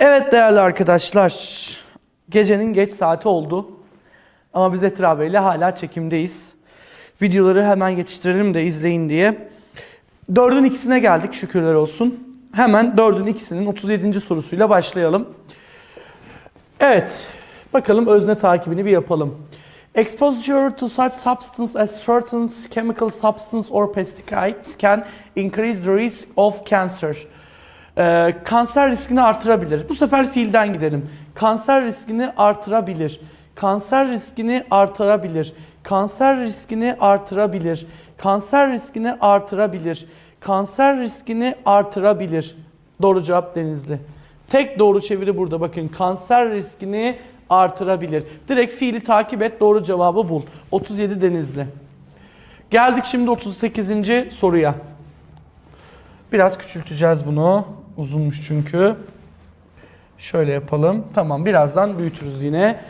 Evet değerli arkadaşlar, gecenin geç saati oldu. Ama biz Bey ile hala çekimdeyiz. Videoları hemen yetiştirelim de izleyin diye. Dördün ikisine geldik şükürler olsun. Hemen dördün ikisinin 37. sorusuyla başlayalım. Evet, bakalım özne takibini bir yapalım. Exposure to such substance as certain chemical substance or pesticides can increase the risk of cancer. Ee, kanser riskini artırabilir. Bu sefer fiilden gidelim. Kanser riskini artırabilir. Kanser riskini artırabilir. Kanser riskini artırabilir. Kanser riskini artırabilir. Kanser riskini artırabilir. Doğru cevap Denizli. Tek doğru çeviri burada bakın. Kanser riskini artırabilir. Direkt fiili takip et doğru cevabı bul. 37 Denizli. Geldik şimdi 38. soruya. Biraz küçülteceğiz bunu. Uzunmuş çünkü. Şöyle yapalım. Tamam birazdan büyütürüz yine.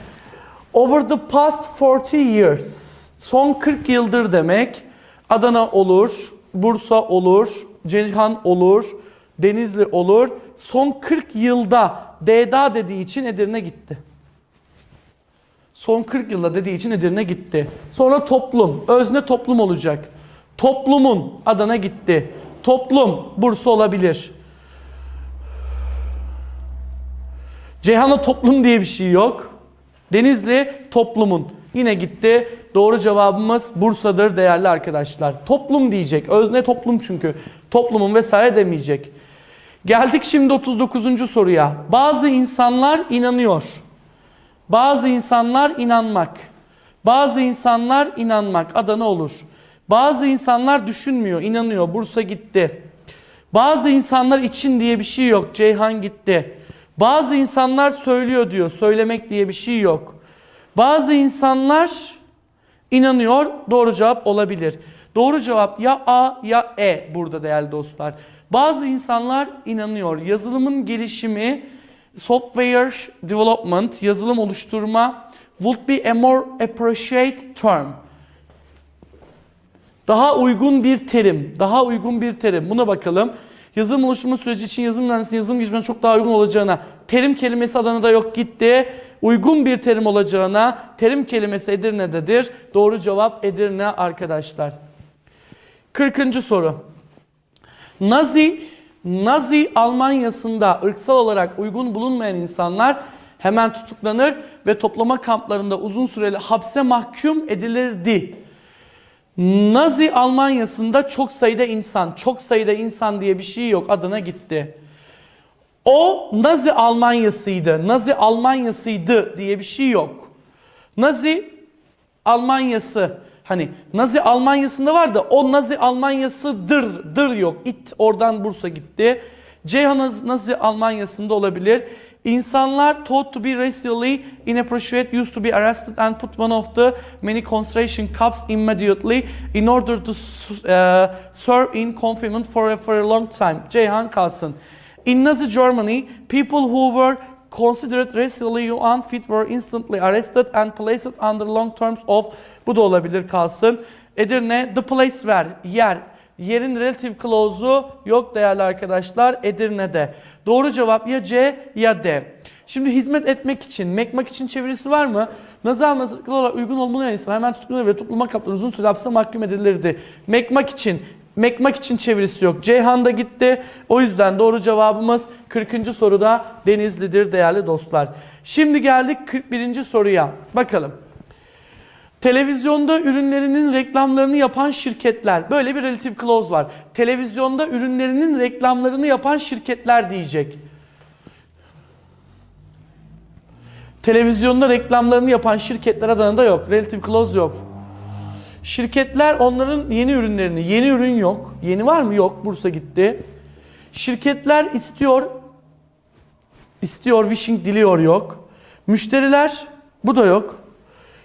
Over the past 40 years. Son 40 yıldır demek. Adana olur, Bursa olur, Ceyhan olur, Denizli olur. Son 40 yılda D'da dediği için Edirne gitti. Son 40 yılda dediği için Edirne gitti. Sonra toplum, özne toplum olacak. Toplumun Adana gitti. Toplum Bursa olabilir. Ceyhan'da toplum diye bir şey yok. Denizli toplumun. Yine gitti. Doğru cevabımız Bursa'dır değerli arkadaşlar. Toplum diyecek. Özne toplum çünkü. Toplumun vesaire demeyecek. Geldik şimdi 39. soruya. Bazı insanlar inanıyor. Bazı insanlar inanmak. Bazı insanlar inanmak. Adana olur. Bazı insanlar düşünmüyor, inanıyor. Bursa gitti. Bazı insanlar için diye bir şey yok. Ceyhan gitti. Bazı insanlar söylüyor diyor. Söylemek diye bir şey yok. Bazı insanlar inanıyor. Doğru cevap olabilir. Doğru cevap ya A ya E burada değerli dostlar. Bazı insanlar inanıyor. Yazılımın gelişimi, software development, yazılım oluşturma would be a more appreciated term. Daha uygun bir terim. Daha uygun bir terim. Buna bakalım. Yazılım oluşturma süreci için yazılım mühendisliğinin yazılım gelişimine çok daha uygun olacağına, terim kelimesi Adana'da yok gitti. Uygun bir terim olacağına, terim kelimesi Edirne'dedir. Doğru cevap Edirne arkadaşlar. 40. soru. Nazi, Nazi Almanyası'nda ırksal olarak uygun bulunmayan insanlar hemen tutuklanır ve toplama kamplarında uzun süreli hapse mahkum edilirdi. Nazi Almanyası'nda çok sayıda insan, çok sayıda insan diye bir şey yok. Adına gitti. O Nazi Almanyasıydı, Nazi Almanyasıydı diye bir şey yok. Nazi Almanyası, hani Nazi Almanyası'nda var da o Nazi Almanyasıdır, dır yok. It oradan Bursa gitti. Ceyhan Nazi Almanyası'nda olabilir. İnsanlar thought to be racially inappropriate used to be arrested and put one of the many concentration camps immediately in order to uh, serve in confinement for a, for a long time. Ceyhan kalsın. In Nazi Germany, people who were considered racially unfit were instantly arrested and placed under long terms of bu da olabilir kalsın. Edirne, the place where, yer. Yerin relative clause'u yok değerli arkadaşlar Edirne'de. Doğru cevap ya C ya D. Şimdi hizmet etmek için, mekmak için çevirisi var mı? Nazar nazırlıklı olarak uygun olmayan insan hemen tutuklanır ve topluma kaplanır uzun süre hapse mahkum edilirdi. Mekmak için, mekmak için çevirisi yok. Ceyhan'da gitti. O yüzden doğru cevabımız 40. soruda Denizli'dir değerli dostlar. Şimdi geldik 41. soruya. Bakalım. Televizyonda ürünlerinin reklamlarını yapan şirketler. Böyle bir relative clause var. Televizyonda ürünlerinin reklamlarını yapan şirketler diyecek. Televizyonda reklamlarını yapan şirketler Adana'da yok. Relative clause yok. Şirketler onların yeni ürünlerini, yeni ürün yok. Yeni var mı? Yok. Bursa gitti. Şirketler istiyor, istiyor, wishing diliyor yok. Müşteriler, bu da yok.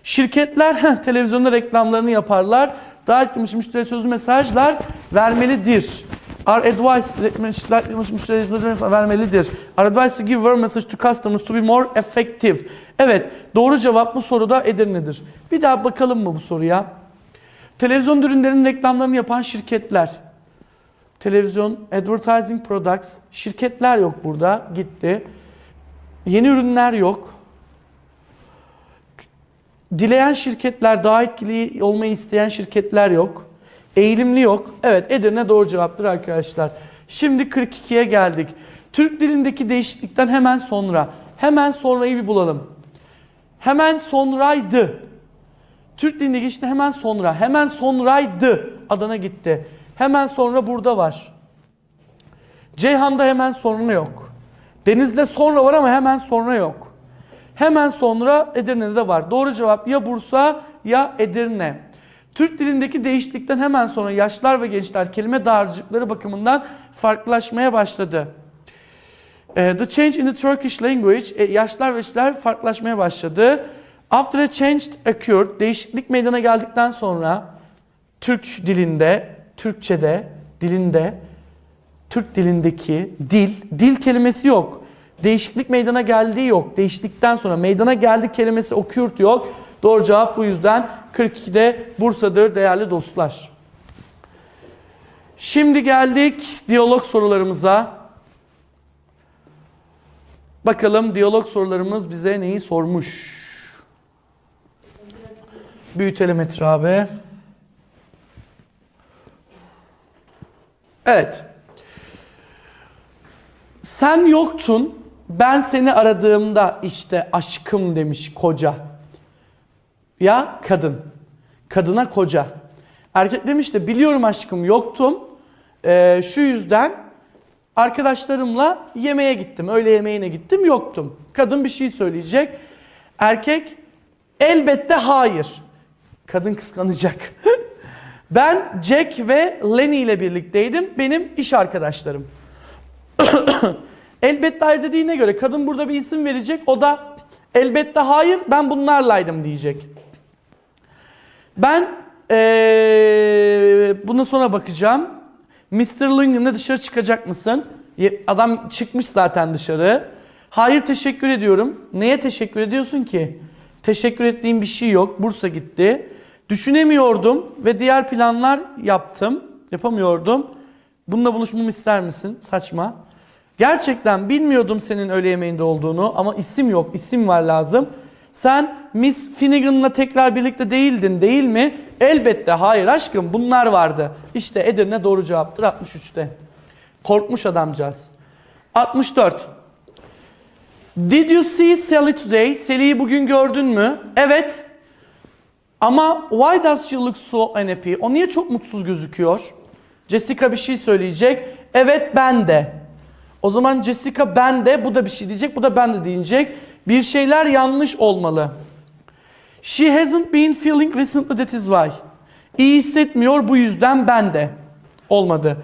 Şirketler heh, televizyonda reklamlarını yaparlar. Etmiş müşteri sözlü mesajlar vermelidir. Our advice müşterilerimize vermelidir. Our advice to give our message to customers to be more effective. Evet, doğru cevap bu soruda Edirne'dir. Bir daha bakalım mı bu soruya? Televizyon ürünlerinin reklamlarını yapan şirketler. Televizyon, advertising products, şirketler yok burada, gitti. Yeni ürünler yok. Dileyen şirketler, daha etkili olmayı isteyen şirketler yok. Eğilimli yok. Evet Edirne doğru cevaptır arkadaşlar. Şimdi 42'ye geldik. Türk dilindeki değişiklikten hemen sonra. Hemen sonrayı bir bulalım. Hemen sonraydı. Türk dilindeki işte hemen sonra. Hemen sonraydı. Adana gitti. Hemen sonra burada var. Ceyhan'da hemen sonra yok. Deniz'de sonra var ama hemen sonra yok. Hemen sonra Edirne'de var. Doğru cevap ya Bursa ya Edirne. Türk dilindeki değişiklikten hemen sonra yaşlar ve gençler kelime dağarcıkları bakımından farklılaşmaya başladı. Eh, The change in the Turkish language, e, yaşlar ve gençler farklılaşmaya başladı. After a change occurred, değişiklik meydana geldikten sonra Türk dilinde, Türkçede, dilinde, Türk dilindeki dil, dil kelimesi yok. Değişiklik meydana geldiği yok. Değişiklikten sonra meydana geldi kelimesi occurred yok. Doğru cevap bu yüzden 42'de Bursa'dır değerli dostlar. Şimdi geldik diyalog sorularımıza. Bakalım diyalog sorularımız bize neyi sormuş? Büyütelim etrafı. Evet. Sen yoktun, ben seni aradığımda işte aşkım demiş koca. Ya kadın. Kadına koca. Erkek demiş de biliyorum aşkım yoktum. Ee, şu yüzden arkadaşlarımla yemeğe gittim. Öğle yemeğine gittim yoktum. Kadın bir şey söyleyecek. Erkek elbette hayır. Kadın kıskanacak. ben Jack ve Lenny ile birlikteydim. Benim iş arkadaşlarım. elbette hayır dediğine göre kadın burada bir isim verecek. O da elbette hayır ben bunlarlaydım diyecek. Ben ee, buna sonra bakacağım. Mr. Lincoln'la dışarı çıkacak mısın? Adam çıkmış zaten dışarı. Hayır teşekkür ediyorum. Neye teşekkür ediyorsun ki? Teşekkür ettiğim bir şey yok. Bursa gitti. Düşünemiyordum ve diğer planlar yaptım. Yapamıyordum. Bununla buluşmamı ister misin? Saçma. Gerçekten bilmiyordum senin öğle yemeğinde olduğunu ama isim yok. İsim var lazım. Sen Miss Finnegan'la tekrar birlikte değildin değil mi? Elbette hayır aşkım bunlar vardı. İşte Edirne doğru cevaptır 63'te. Korkmuş adamcağız. 64. Did you see Sally today? Sally'yi bugün gördün mü? Evet. Ama why does she look so unhappy? O niye çok mutsuz gözüküyor? Jessica bir şey söyleyecek. Evet ben de. O zaman Jessica ben de, bu da bir şey diyecek, bu da ben de diyecek. Bir şeyler yanlış olmalı. She hasn't been feeling recently that is why. İyi hissetmiyor bu yüzden ben de. Olmadı.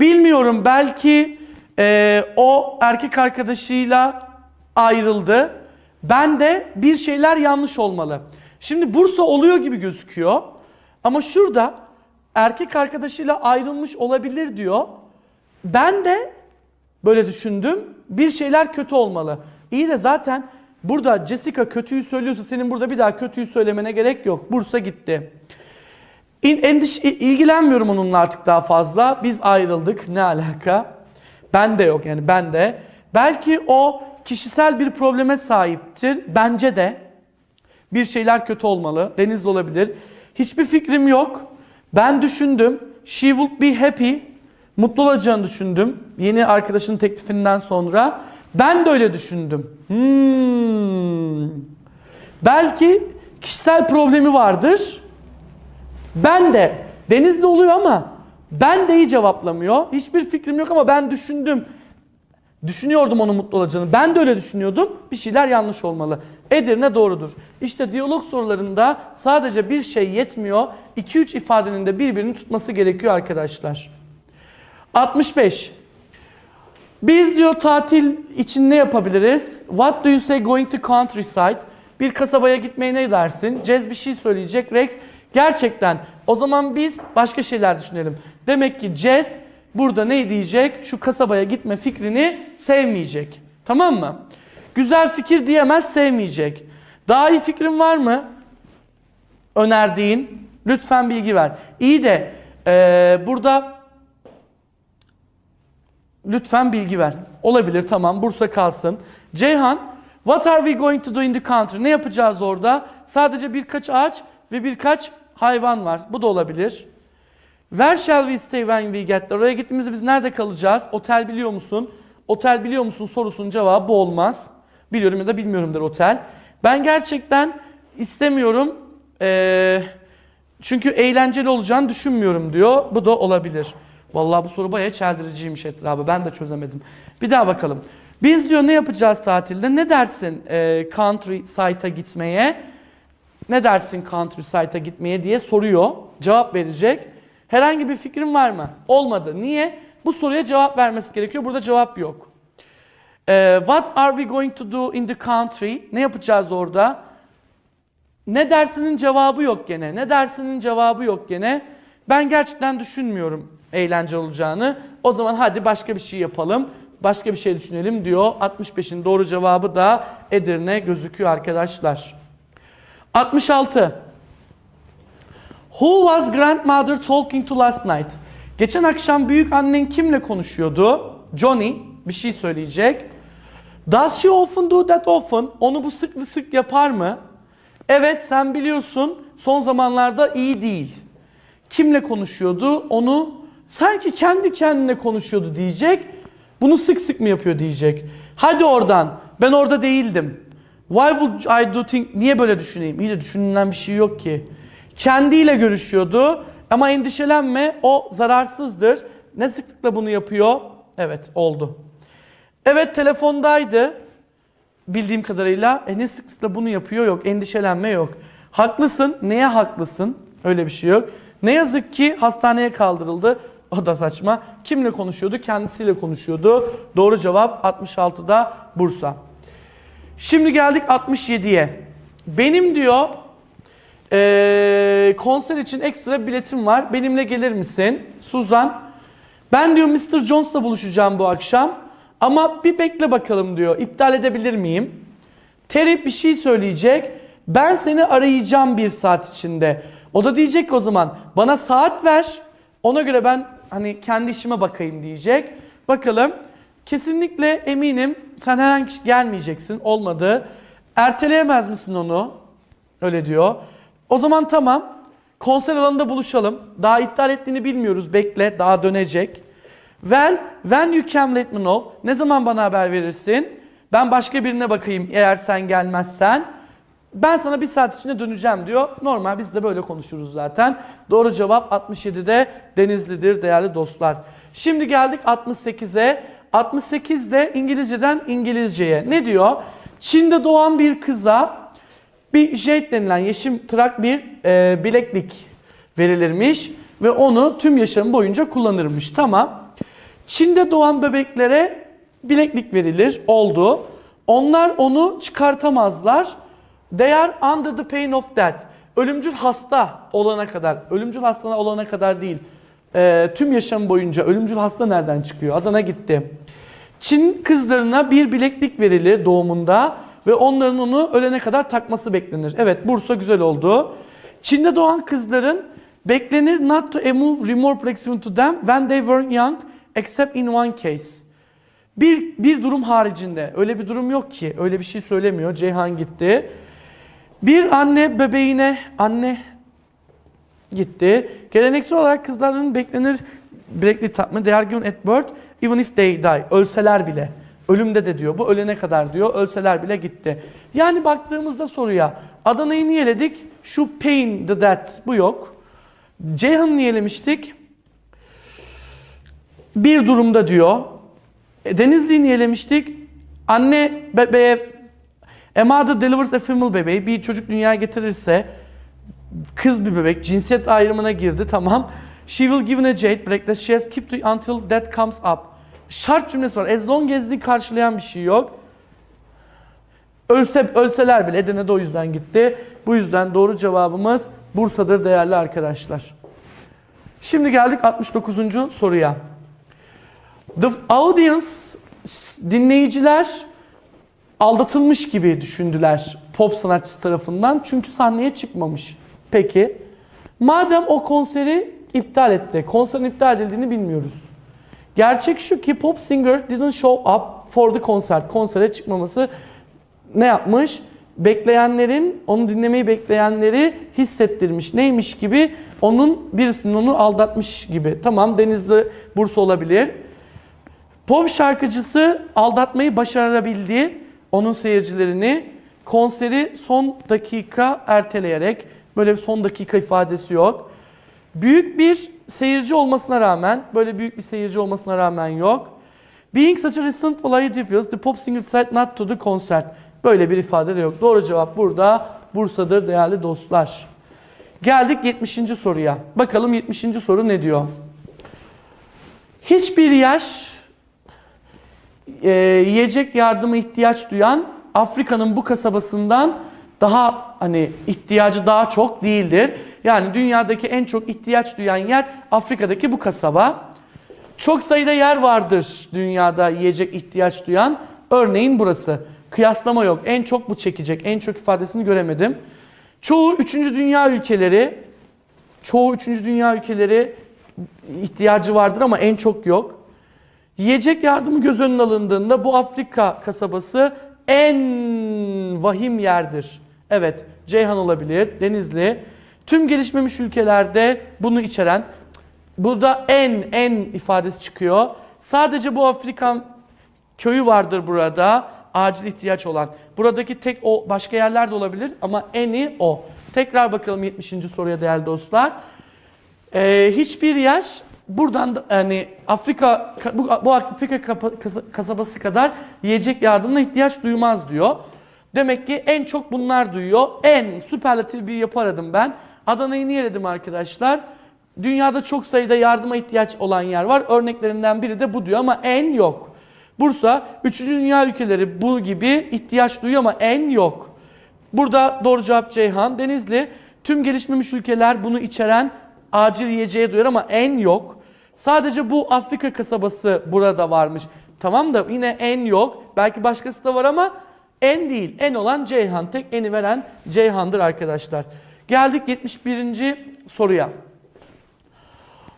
Bilmiyorum belki e, o erkek arkadaşıyla ayrıldı. Ben de bir şeyler yanlış olmalı. Şimdi Bursa oluyor gibi gözüküyor. Ama şurada erkek arkadaşıyla ayrılmış olabilir diyor. Ben de böyle düşündüm. Bir şeyler kötü olmalı. İyi de zaten burada Jessica kötüyü söylüyorsa senin burada bir daha kötüyü söylemene gerek yok. Bursa gitti. İn, endiş, ilgilenmiyorum onunla artık daha fazla. Biz ayrıldık. Ne alaka? Ben de yok yani ben de. Belki o kişisel bir probleme sahiptir. Bence de. Bir şeyler kötü olmalı. Denizli olabilir. Hiçbir fikrim yok. Ben düşündüm. She would be happy. Mutlu olacağını düşündüm. Yeni arkadaşının teklifinden sonra. Ben de öyle düşündüm. Hmm. Belki kişisel problemi vardır. Ben de. Denizli oluyor ama ben de iyi cevaplamıyor. Hiçbir fikrim yok ama ben düşündüm. Düşünüyordum onun mutlu olacağını. Ben de öyle düşünüyordum. Bir şeyler yanlış olmalı. Edirne doğrudur. İşte diyalog sorularında sadece bir şey yetmiyor. 2-3 ifadenin de birbirini tutması gerekiyor arkadaşlar. 65. Biz diyor tatil için ne yapabiliriz? What do you say going to countryside? Bir kasabaya gitmeye ne dersin? Cez bir şey söyleyecek. Rex gerçekten o zaman biz başka şeyler düşünelim. Demek ki Cez burada ne diyecek? Şu kasabaya gitme fikrini sevmeyecek. Tamam mı? Güzel fikir diyemez sevmeyecek. Daha iyi fikrin var mı? Önerdiğin. Lütfen bilgi ver. İyi de eee, burada lütfen bilgi ver. Olabilir tamam Bursa kalsın. Ceyhan, what are we going to do in the country? Ne yapacağız orada? Sadece birkaç ağaç ve birkaç hayvan var. Bu da olabilir. Where shall we stay when we get there? Oraya gittiğimizde biz nerede kalacağız? Otel biliyor musun? Otel biliyor musun sorusunun cevabı bu olmaz. Biliyorum ya da bilmiyorumdur otel. Ben gerçekten istemiyorum. Ee, çünkü eğlenceli olacağını düşünmüyorum diyor. Bu da olabilir. Vallahi bu soru bayağı çeldiriciymiş etrafı. Ben de çözemedim. Bir daha bakalım. Biz diyor ne yapacağız tatilde? Ne dersin e, country site'a gitmeye? Ne dersin countrysite'a gitmeye diye soruyor. Cevap verecek. Herhangi bir fikrin var mı? Olmadı. Niye? Bu soruya cevap vermesi gerekiyor. Burada cevap yok. Ee, what are we going to do in the country? Ne yapacağız orada? Ne dersinin cevabı yok gene. Ne dersinin cevabı yok gene. Ben gerçekten düşünmüyorum eğlence olacağını. O zaman hadi başka bir şey yapalım. Başka bir şey düşünelim diyor. 65'in doğru cevabı da Edirne gözüküyor arkadaşlar. 66. Who was grandmother talking to last night? Geçen akşam büyük annen kimle konuşuyordu? Johnny bir şey söyleyecek. Does she often do that often? Onu bu sık sık yapar mı? Evet sen biliyorsun son zamanlarda iyi değil. Kimle konuşuyordu? Onu sanki kendi kendine konuşuyordu diyecek. Bunu sık sık mı yapıyor diyecek. Hadi oradan. Ben orada değildim. Why would I do think? Niye böyle düşüneyim? İyi de düşünülen bir şey yok ki. Kendiyle görüşüyordu. Ama endişelenme o zararsızdır. Ne sıklıkla bunu yapıyor? Evet oldu. Evet telefondaydı. Bildiğim kadarıyla. E ne sıklıkla bunu yapıyor? Yok. Endişelenme yok. Haklısın. Neye haklısın? Öyle bir şey yok. Ne yazık ki hastaneye kaldırıldı. O da saçma. Kimle konuşuyordu? Kendisiyle konuşuyordu. Doğru cevap 66'da Bursa. Şimdi geldik 67'ye. Benim diyor eee, konser için ekstra biletim var. Benimle gelir misin? Suzan. Ben diyor Mr. Jones'la buluşacağım bu akşam. Ama bir bekle bakalım diyor. İptal edebilir miyim? Terry bir şey söyleyecek. Ben seni arayacağım bir saat içinde. O da diyecek ki o zaman bana saat ver. Ona göre ben hani kendi işime bakayım diyecek. Bakalım. Kesinlikle eminim sen herhangi gelmeyeceksin. Olmadı. Erteleyemez misin onu? Öyle diyor. O zaman tamam. Konser alanında buluşalım. Daha iptal ettiğini bilmiyoruz. Bekle. Daha dönecek. Well, when you can let me know. Ne zaman bana haber verirsin? Ben başka birine bakayım eğer sen gelmezsen. Ben sana bir saat içinde döneceğim diyor. Normal biz de böyle konuşuruz zaten. Doğru cevap 67'de Denizli'dir değerli dostlar. Şimdi geldik 68'e. 68'de İngilizceden İngilizceye. Ne diyor? Çin'de doğan bir kıza bir jade denilen yeşim tırak bir e, bileklik verilirmiş ve onu tüm yaşam boyunca kullanırmış. Tamam. Çin'de doğan bebeklere bileklik verilir. Oldu. Onlar onu çıkartamazlar. They are under the pain of death. Ölümcül hasta olana kadar, ölümcül hasta olana kadar değil. e, tüm yaşam boyunca ölümcül hasta nereden çıkıyor? Adana gitti. Çin kızlarına bir bileklik verilir doğumunda ve onların onu ölene kadar takması beklenir. Evet Bursa güzel oldu. Çin'de doğan kızların beklenir not to move remove proximity to them when they were young except in one case. Bir, bir durum haricinde öyle bir durum yok ki öyle bir şey söylemiyor. Ceyhan gitti. Bir anne bebeğine anne gitti. Geleneksel olarak kızların beklenir bileklik takma. They are at birth even if they die. Ölseler bile. Ölümde de diyor. Bu ölene kadar diyor. Ölseler bile gitti. Yani baktığımızda soruya Adana'yı niyeledik? Şu pain the death bu yok. Ceyhan'ı niyelemiştik? Bir durumda diyor. E, Denizli'yi niyelemiştik? Anne bebeğe A mother delivers a female bebeği bir çocuk dünyaya getirirse kız bir bebek cinsiyet ayrımına girdi tamam. She will give a jade break that she has kept until that comes up. Şart cümlesi var. As long as'ı karşılayan bir şey yok. Ölse, ölseler bile Edirne'de o yüzden gitti. Bu yüzden doğru cevabımız Bursa'dır değerli arkadaşlar. Şimdi geldik 69. soruya. The audience, dinleyiciler aldatılmış gibi düşündüler pop sanatçısı tarafından çünkü sahneye çıkmamış. Peki, madem o konseri iptal etti, konserin iptal edildiğini bilmiyoruz. Gerçek şu ki pop singer didn't show up for the concert. Konsere çıkmaması ne yapmış? Bekleyenlerin, onu dinlemeyi bekleyenleri hissettirmiş. Neymiş gibi? Onun birisinin onu aldatmış gibi. Tamam Denizli Bursa olabilir. Pop şarkıcısı aldatmayı başarabildi onun seyircilerini. Konseri son dakika erteleyerek, böyle bir son dakika ifadesi yok. Büyük bir seyirci olmasına rağmen, böyle büyük bir seyirci olmasına rağmen yok. Being such a recent value difference, the pop singer said not to the concert. Böyle bir ifade de yok. Doğru cevap burada Bursa'dır değerli dostlar. Geldik 70. soruya. Bakalım 70. soru ne diyor? Hiçbir yaş e, yiyecek yardıma ihtiyaç duyan Afrika'nın bu kasabasından daha hani ihtiyacı daha çok değildir. Yani dünyadaki en çok ihtiyaç duyan yer Afrika'daki bu kasaba. Çok sayıda yer vardır dünyada yiyecek ihtiyaç duyan. Örneğin burası. Kıyaslama yok. En çok bu çekecek. En çok ifadesini göremedim. Çoğu 3. dünya ülkeleri çoğu 3. dünya ülkeleri ihtiyacı vardır ama en çok yok. Yiyecek yardımı göz önüne alındığında bu Afrika kasabası en vahim yerdir. Evet, Ceyhan olabilir, Denizli. Tüm gelişmemiş ülkelerde bunu içeren, burada en en ifadesi çıkıyor. Sadece bu Afrikan köyü vardır burada, acil ihtiyaç olan. Buradaki tek o, başka yerler de olabilir ama eni o. Tekrar bakalım 70. soruya değerli dostlar. Ee, hiçbir yer buradan da, yani Afrika bu, bu Afrika kasabası kadar yiyecek yardımına ihtiyaç duymaz diyor. Demek ki en çok bunlar duyuyor. En süperlatif bir yapı aradım ben. Adana'yı niye dedim arkadaşlar? Dünyada çok sayıda yardıma ihtiyaç olan yer var. Örneklerinden biri de bu diyor ama en yok. Bursa 3. dünya ülkeleri bu gibi ihtiyaç duyuyor ama en yok. Burada doğru cevap Ceyhan. Denizli tüm gelişmemiş ülkeler bunu içeren acil yiyeceğe duyar ama en yok. Sadece bu Afrika kasabası burada varmış. Tamam da yine en yok. Belki başkası da var ama en değil. En olan Ceyhan. Tek eni veren Ceyhan'dır arkadaşlar. Geldik 71. soruya.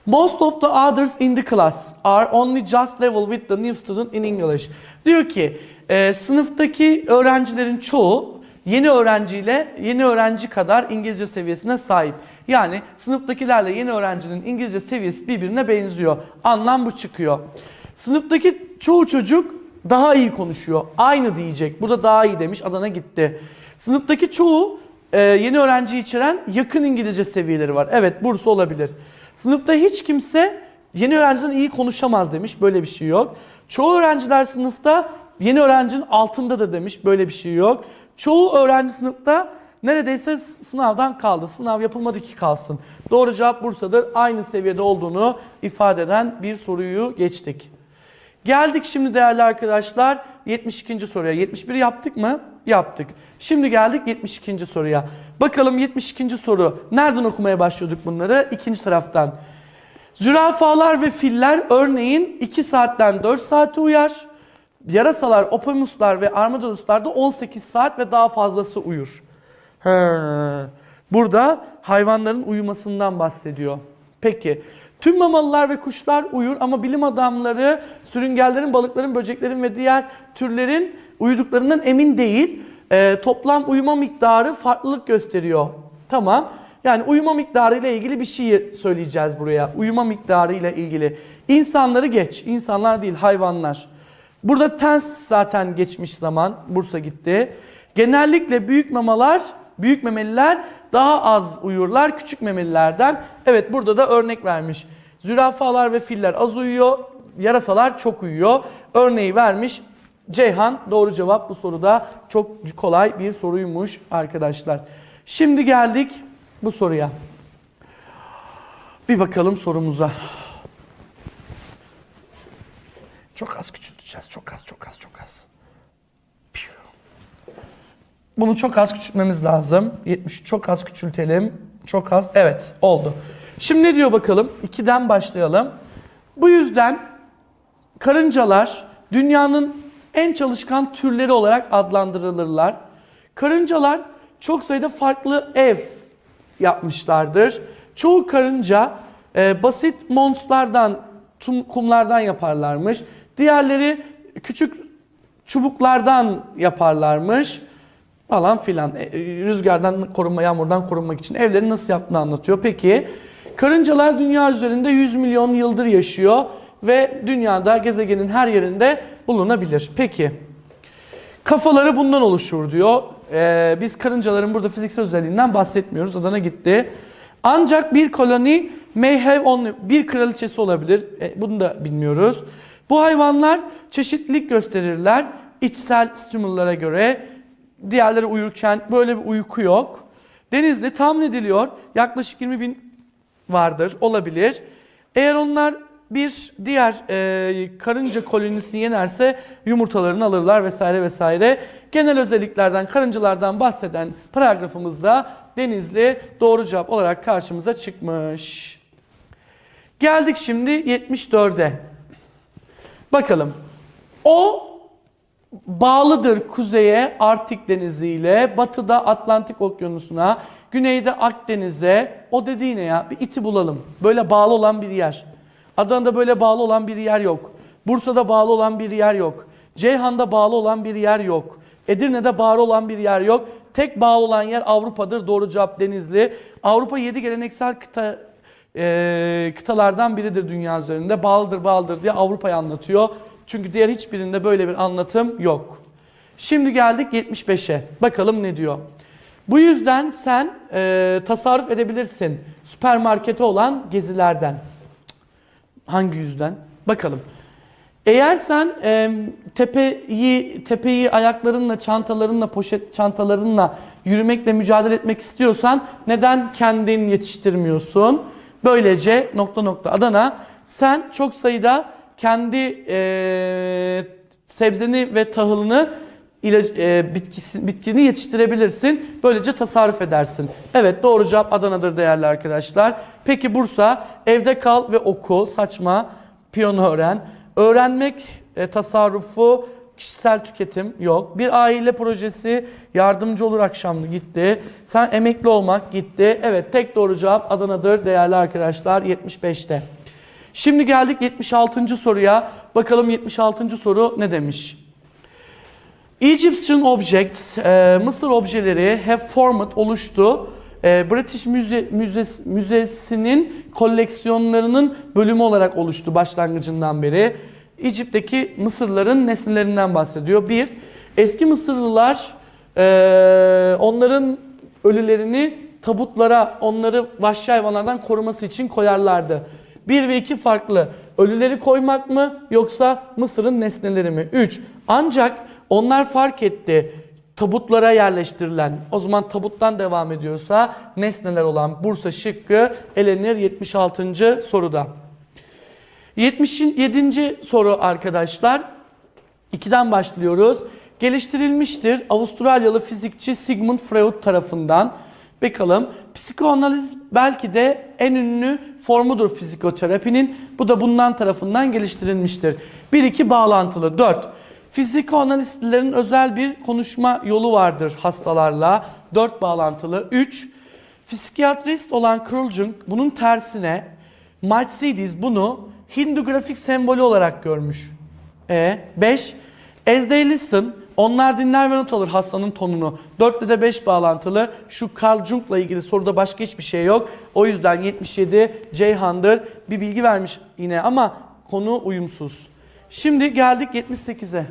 Most of the others in the class are only just level with the new student in English. Diyor ki e, sınıftaki öğrencilerin çoğu yeni öğrenciyle yeni öğrenci kadar İngilizce seviyesine sahip. Yani sınıftakilerle yeni öğrencinin İngilizce seviyesi birbirine benziyor. Anlam bu çıkıyor. Sınıftaki çoğu çocuk daha iyi konuşuyor. Aynı diyecek. Burada daha iyi demiş. Adana gitti. Sınıftaki çoğu e, yeni öğrenci içeren yakın İngilizce seviyeleri var. Evet Bursa olabilir. Sınıfta hiç kimse yeni öğrenciden iyi konuşamaz demiş. Böyle bir şey yok. Çoğu öğrenciler sınıfta yeni öğrencinin altındadır demiş. Böyle bir şey yok. Çoğu öğrenci sınıfta neredeyse sınavdan kaldı. Sınav yapılmadı ki kalsın. Doğru cevap Bursa'dır. Aynı seviyede olduğunu ifade eden bir soruyu geçtik. Geldik şimdi değerli arkadaşlar 72. soruya. 71 yaptık mı? Yaptık. Şimdi geldik 72. soruya. Bakalım 72. soru. Nereden okumaya başlıyorduk bunları? İkinci taraftan. Zürafalar ve filler örneğin 2 saatten 4 saate uyar. Yarasalar, opomuslar ve armadilluslar da 18 saat ve daha fazlası uyur. He. Burada hayvanların uyumasından bahsediyor. Peki tüm mamalılar ve kuşlar uyur ama bilim adamları sürüngenlerin, balıkların, böceklerin ve diğer türlerin uyuduklarından emin değil. Ee, toplam uyuma miktarı farklılık gösteriyor. Tamam. Yani uyuma miktarı ile ilgili bir şey söyleyeceğiz buraya. Uyuma miktarı ile ilgili. İnsanları geç. İnsanlar değil hayvanlar. Burada tens zaten geçmiş zaman. Bursa gitti. Genellikle büyük mamalar, büyük memeliler daha az uyurlar küçük memelilerden. Evet burada da örnek vermiş. Zürafalar ve filler az uyuyor. Yarasalar çok uyuyor. Örneği vermiş. Ceyhan doğru cevap bu soruda çok kolay bir soruymuş arkadaşlar. Şimdi geldik bu soruya. Bir bakalım sorumuza. Çok az küçülteceğiz. Çok az, çok az, çok az. Bunu çok az küçültmemiz lazım. 70 çok az küçültelim. Çok az. Evet, oldu. Şimdi ne diyor bakalım? 2'den başlayalım. Bu yüzden karıncalar dünyanın en çalışkan türleri olarak adlandırılırlar. Karıncalar çok sayıda farklı ev yapmışlardır. Çoğu karınca e, basit monslardan, tum- kumlardan yaparlarmış. Diğerleri küçük çubuklardan yaparlarmış falan filan. E, e, Rüzgardan korunma, yağmurdan korunmak için evleri nasıl yaptığını anlatıyor. Peki karıncalar dünya üzerinde 100 milyon yıldır yaşıyor ve dünyada gezegenin her yerinde bulunabilir. Peki kafaları bundan oluşur diyor. Ee, biz karıncaların burada fiziksel özelliğinden bahsetmiyoruz. Adana gitti. Ancak bir koloni may have only bir kraliçesi olabilir. E, bunu da bilmiyoruz. Bu hayvanlar çeşitlilik gösterirler. İçsel stimullara göre diğerleri uyurken böyle bir uyku yok. Denizli tahmin ediliyor yaklaşık 20 bin vardır, olabilir. Eğer onlar bir diğer e, karınca kolonisini yenerse yumurtalarını alırlar vesaire vesaire. Genel özelliklerden, karıncalardan bahseden paragrafımızda Denizli doğru cevap olarak karşımıza çıkmış. Geldik şimdi 74'e. Bakalım. O bağlıdır kuzeye Arktik Denizi ile, batıda Atlantik Okyanusu'na, güneyde Akdeniz'e. O dediği ne ya? Bir iti bulalım. Böyle bağlı olan bir yer. Adana'da böyle bağlı olan bir yer yok. Bursa'da bağlı olan bir yer yok. Ceyhan'da bağlı olan bir yer yok. Edirne'de bağlı olan bir yer yok. Tek bağlı olan yer Avrupa'dır. Doğru cevap Denizli. Avrupa 7 geleneksel kıta e, kıtalardan biridir dünya üzerinde. Bağlıdır bağlıdır diye Avrupa'yı anlatıyor. Çünkü diğer hiçbirinde böyle bir anlatım yok. Şimdi geldik 75'e. Bakalım ne diyor. Bu yüzden sen e, tasarruf edebilirsin süpermarkete olan gezilerden. Hangi yüzden? Bakalım. Eğer sen e, tepeyi tepeyi ayaklarınla, çantalarınla, poşet çantalarınla yürümekle mücadele etmek istiyorsan neden kendin yetiştirmiyorsun? Böylece nokta nokta Adana sen çok sayıda kendi e, sebzeni ve tahılını ilaç, e, bitkisi, bitkini yetiştirebilirsin. Böylece tasarruf edersin. Evet doğru cevap Adana'dır değerli arkadaşlar. Peki Bursa evde kal ve oku saçma piyano öğren. Öğrenmek e, tasarrufu kişisel tüketim yok. Bir aile projesi yardımcı olur akşamlı gitti. Sen emekli olmak gitti. Evet tek doğru cevap Adana'dır değerli arkadaşlar 75'te. Şimdi geldik 76. soruya. Bakalım 76. soru ne demiş? Egyptian objects, e, Mısır objeleri have formed, oluştu. E, British Müze, Müzes, Müzesi'nin koleksiyonlarının bölümü olarak oluştu başlangıcından beri. İcip'teki Mısırların nesnelerinden bahsediyor. Bir, eski Mısırlılar e, onların ölülerini tabutlara, onları vahşi hayvanlardan koruması için koyarlardı. Bir ve iki farklı. Ölüleri koymak mı yoksa Mısır'ın nesneleri mi? Üç. Ancak onlar fark etti. Tabutlara yerleştirilen, o zaman tabuttan devam ediyorsa nesneler olan Bursa şıkkı elenir 76. soruda. 77. soru arkadaşlar. 2'den başlıyoruz. Geliştirilmiştir Avustralyalı fizikçi Sigmund Freud tarafından. Bakalım psikoanaliz belki de en ünlü formudur fizikoterapinin. Bu da bundan tarafından geliştirilmiştir. 1-2 bağlantılı. 4. Fizikoanalistlerin özel bir konuşma yolu vardır hastalarla. 4 bağlantılı. 3. Psikiyatrist olan Jung bunun tersine Maimonides bunu Hindu grafik sembolü olarak görmüş. E 5. As they listen, onlar dinler ve not alır hastanın tonunu. 4 ile de 5 bağlantılı. Şu Carl Jung'la ilgili soruda başka hiçbir şey yok. O yüzden 77 Ceyhan'dır. Bir bilgi vermiş yine ama konu uyumsuz. Şimdi geldik 78'e.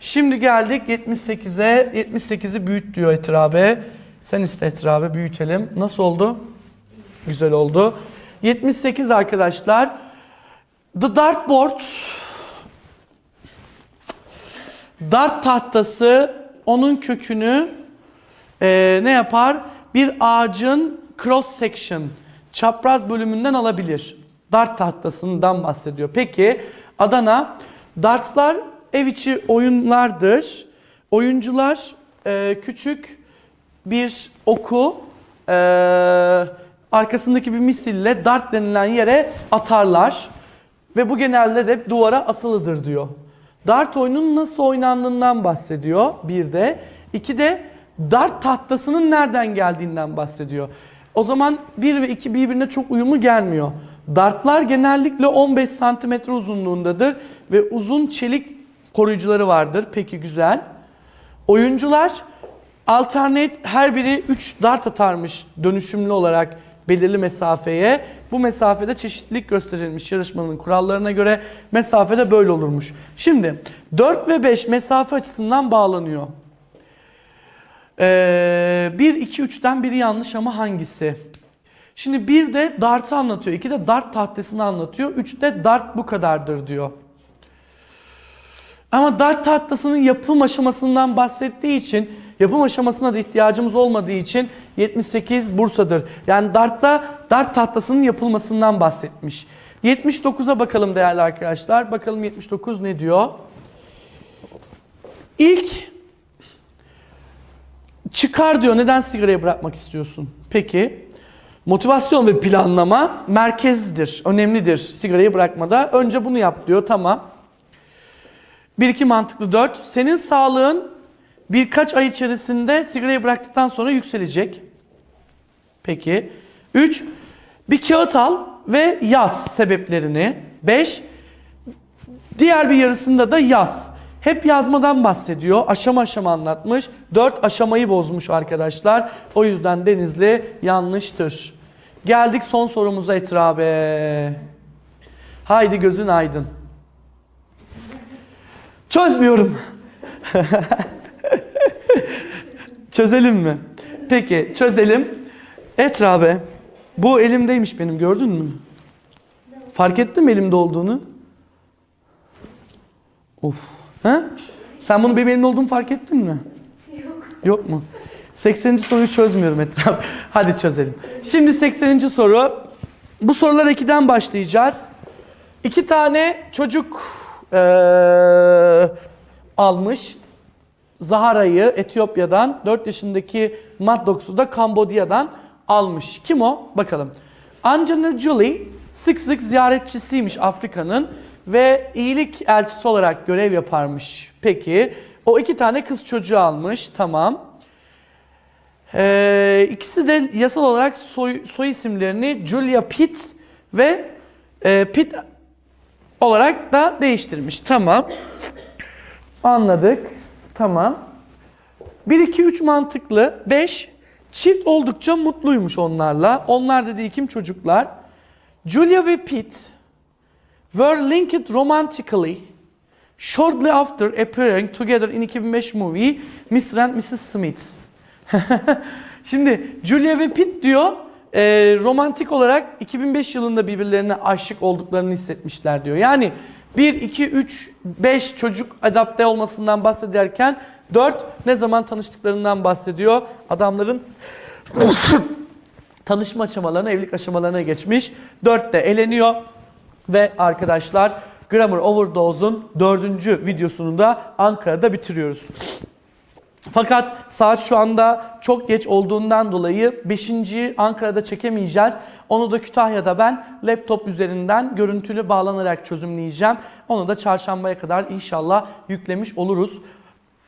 Şimdi geldik 78'e. 78'i büyüt diyor Etrabe. Sen iste Etrabe büyütelim. Nasıl oldu? Güzel oldu. 78 arkadaşlar. The dartboard dart tahtası onun kökünü e, ne yapar? Bir ağacın cross section çapraz bölümünden alabilir. Dart tahtasından bahsediyor. Peki Adana dartslar ev içi oyunlardır. Oyuncular e, küçük bir oku e, arkasındaki bir misille dart denilen yere atarlar ve bu genelde de duvara asılıdır diyor. Dart oyunun nasıl oynandığından bahsediyor bir de. İki de dart tahtasının nereden geldiğinden bahsediyor. O zaman 1 ve 2 birbirine çok uyumlu gelmiyor. Dartlar genellikle 15 santimetre uzunluğundadır ve uzun çelik koruyucuları vardır. Peki güzel. Oyuncular alternate her biri 3 dart atarmış dönüşümlü olarak belirli mesafeye. Bu mesafede çeşitlilik gösterilmiş yarışmanın kurallarına göre mesafede böyle olurmuş. Şimdi 4 ve 5 mesafe açısından bağlanıyor. Ee, 1, 2, 3'ten biri yanlış ama hangisi? Şimdi bir de dartı anlatıyor. iki de dart tahtasını anlatıyor. Üç de dart bu kadardır diyor. Ama dart tahtasının yapım aşamasından bahsettiği için yapım aşamasına da ihtiyacımız olmadığı için 78 Bursa'dır. Yani dartta dart tahtasının yapılmasından bahsetmiş. 79'a bakalım değerli arkadaşlar. Bakalım 79 ne diyor? İlk çıkar diyor. Neden sigarayı bırakmak istiyorsun? Peki. Motivasyon ve planlama merkezdir, önemlidir sigarayı bırakmada. Önce bunu yap diyor. Tamam. 1 2 mantıklı 4. Senin sağlığın birkaç ay içerisinde sigarayı bıraktıktan sonra yükselecek. Peki. 3. Bir kağıt al ve yaz sebeplerini. 5. Diğer bir yarısında da yaz. Hep yazmadan bahsediyor. Aşama aşama anlatmış. 4 aşamayı bozmuş arkadaşlar. O yüzden Denizli yanlıştır. Geldik son sorumuza Etrabe. Haydi gözün aydın. Çözmüyorum. Çözelim mi? Peki çözelim. Etrabe. Bu elimdeymiş benim gördün mü? Fark ettin mi elimde olduğunu? Of. Ha? Sen bunu benim elimde olduğumu fark ettin mi? Yok. Yok mu? 80. soruyu çözmüyorum etraf. Hadi çözelim. Şimdi 80. soru. Bu sorular 2'den başlayacağız. İki tane çocuk eee, almış. Zahara'yı Etiyopya'dan, 4 yaşındaki Maddox'u da Kambodya'dan almış. Kim o? Bakalım. Angelina Jolie sık sık ziyaretçisiymiş Afrika'nın ve iyilik elçisi olarak görev yaparmış. Peki o iki tane kız çocuğu almış. Tamam. Ee, ikisi de yasal olarak soy, soy isimlerini Julia Pitt ve e, Pitt olarak da değiştirmiş. Tamam. Anladık. Tamam. 1 2 3 mantıklı. 5 çift oldukça mutluymuş onlarla. Onlar dediği kim çocuklar? Julia ve Pitt were linked romantically shortly after appearing together in 2005 movie Mr. and Mrs. Smith. Şimdi Julia ve Pitt diyor e, romantik olarak 2005 yılında birbirlerine aşık olduklarını hissetmişler diyor. Yani 1, 2, 3, 5 çocuk adapte olmasından bahsederken 4 ne zaman tanıştıklarından bahsediyor. Adamların tanışma aşamalarına, evlilik aşamalarına geçmiş. 4 de eleniyor. Ve arkadaşlar Grammar Overdose'un dördüncü videosunu da Ankara'da bitiriyoruz. Fakat saat şu anda çok geç olduğundan dolayı 5. Ankara'da çekemeyeceğiz. Onu da Kütahya'da ben laptop üzerinden görüntülü bağlanarak çözümleyeceğim. Onu da çarşambaya kadar inşallah yüklemiş oluruz.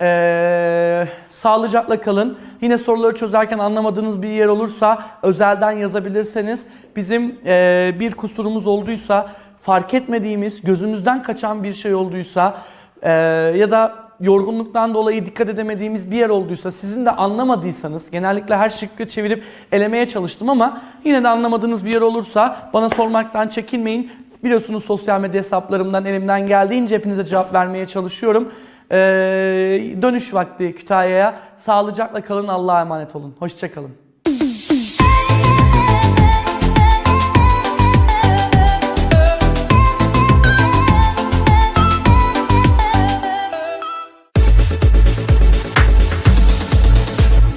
Ee, sağlıcakla kalın. Yine soruları çözerken anlamadığınız bir yer olursa özelden yazabilirseniz bizim e, bir kusurumuz olduysa fark etmediğimiz gözümüzden kaçan bir şey olduysa e, ya da yorgunluktan dolayı dikkat edemediğimiz bir yer olduysa sizin de anlamadıysanız genellikle her şıkkı çevirip elemeye çalıştım ama yine de anlamadığınız bir yer olursa bana sormaktan çekinmeyin. Biliyorsunuz sosyal medya hesaplarımdan elimden geldiğince hepinize cevap vermeye çalışıyorum. Ee, dönüş vakti Kütahya'ya. Sağlıcakla kalın, Allah'a emanet olun. Hoşçakalın.